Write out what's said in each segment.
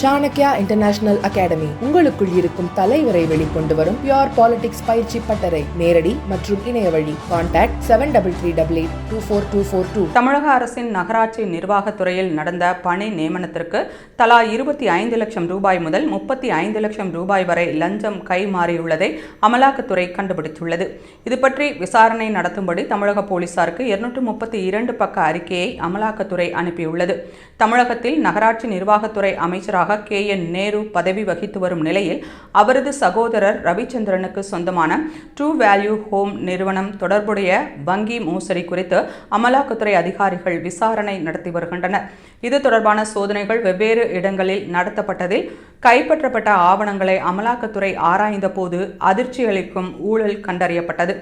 Chanakya international academy உங்களுக்குள் இருக்கும் தலைவரை வெளிக்கொண்டு வரும் பியோர் பாலிடிக்ஸ் பயிற்சி பட்டறை. நேரடி மற்றும் இணைய வழி. Contact seven double three double eight two four two four two தமிழக அரசின் நகராட்சி நிர்வாகத்துறையில் நடந்த பணி நியமனத்திற்கு தலா இருபத்தி ஐந்து லட்சம் ரூபாய் முதல் முப்பத்தி ஐந்து லட்சம் ரூபாய் வரை லஞ்சம் கைமாறியுள்ளதை அமலாக்கத்துறை கண்டுபிடித்துள்ளது. இது பற்றி விசாரணை நடத்தும்படி தமிழக போலீசாருக்கு இருநூற்று முப்பத்தி இரண்டு பக்க அறிக்கையை அமலாக்கத்துறை அனுப்பியுள்ளது. தமிழகத்தில் நகராட்சி நிர்வாகத்துறை அமைச்சராக கே என் நேரு பதவி வகித்து வரும் நிலையில் அவரது சகோதரர் ரவிச்சந்திரனுக்கு சொந்தமான ட்ரூ வேல்யூ ஹோம் நிறுவனம் தொடர்புடைய வங்கி மோசடி குறித்து அமலாக்கத்துறை அதிகாரிகள் விசாரணை நடத்தி வருகின்றனர். இது தொடர்பான சோதனைகள் வெவ்வேறு இடங்களில் நடத்தப்பட்டதில் கைப்பற்றப்பட்ட ஆவணங்களை அமலாக்கத்துறை ஆராய்ந்தபோது அதிர்ச்சியளிக்கும் ஊழல் கண்டறியப்பட்டது.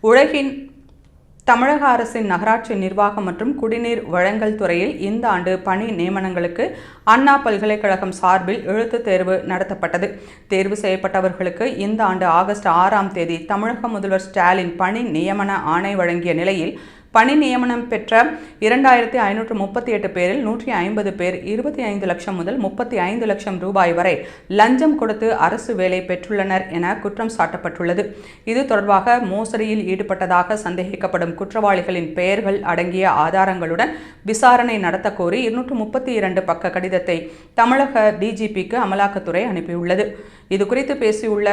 உலகின் தமிழக அரசின் நகராட்சி நிர்வாகம் மற்றும் குடிநீர் வழங்கல் துறையில் இந்த ஆண்டு பணி நியமனங்களுக்கு அண்ணா பல்கலைக்கழகம் சார்பில் எழுத்துத் தேர்வு நடத்தப்பட்டது. தேர்வு செய்யப்பட்டவர்களுக்கு இந்த ஆண்டு ஆகஸ்ட் ஆறாம் தேதி தமிழக முதல்வர் ஸ்டாலின் பணி நியமன ஆணை வழங்கிய நிலையில் பணி நியமனம் பெற்ற இரண்டாயிரத்தி ஐநூற்று முப்பத்தி எட்டு பேரில் நூற்றி ஐம்பது பேர் இருபத்தி ஐந்து லட்சம் முதல் முப்பத்தி ஐந்து லட்சம் ரூபாய் வரை லஞ்சம் கொடுத்து அரசு வேலை பெற்றுள்ளனர் என குற்றம் சாட்டப்பட்டுள்ளது. இது தொடர்பாக மோசடியில் ஈடுபட்டதாக சந்தேகிக்கப்படும் குற்றவாளிகளின் பெயர்கள் அடங்கிய ஆதாரங்களுடன் விசாரணை நடத்த கோரி இருநூற்று முப்பத்தி இரண்டு பக்க கடிதத்தை தமிழக டிஜிபிக்கு அமலாக்கத்துறை அனுப்பியுள்ளது. இதுகுறித்து பேசியுள்ள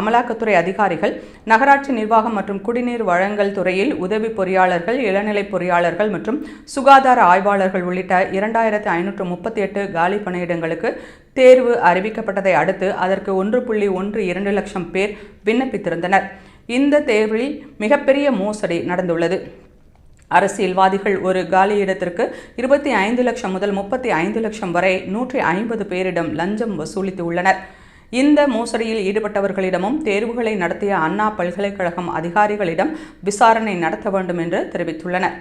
அமலாக்கத்துறை அதிகாரிகள் நகராட்சி நிர்வாகம் மற்றும் குடிநீர் வழங்கல் துறையில் உதவி பொறியாளர்கள் இளநிலை பொறியாளர்கள் மற்றும் சுகாதார ஆய்வாளர்கள் உள்ளிட்ட இரண்டாயிரத்தி ஐநூற்று முப்பத்தி எட்டு காலி பணியிடங்களுக்கு தேர்வு அறிவிக்கப்பட்டதை அடுத்து அதற்கு ஒன்று புள்ளி ஒன்று இரண்டு லட்சம் பேர் விண்ணப்பித்திருந்தனர். இந்த தேர்வில் மிகப்பெரிய மோசடி நடந்துள்ளது. அரசியல்வாதிகள் ஒரு காலியிடத்திற்கு இருபத்தி ஐந்து லட்சம் முதல் முப்பத்தி ஐந்து லட்சம் வரை நூற்றி ஐம்பது பேரிடம் லஞ்சம் வசூலித்து உள்ளனர். இந்த மோசடியில் ஈடுபட்டவர்களிடமும் தேர்வுகளை நடத்திய அண்ணா பல்கலைக்கழகம் அதிகாரிகளிடம் விசாரணை நடத்த வேண்டும் என்று தெரிவித்துள்ளனர்.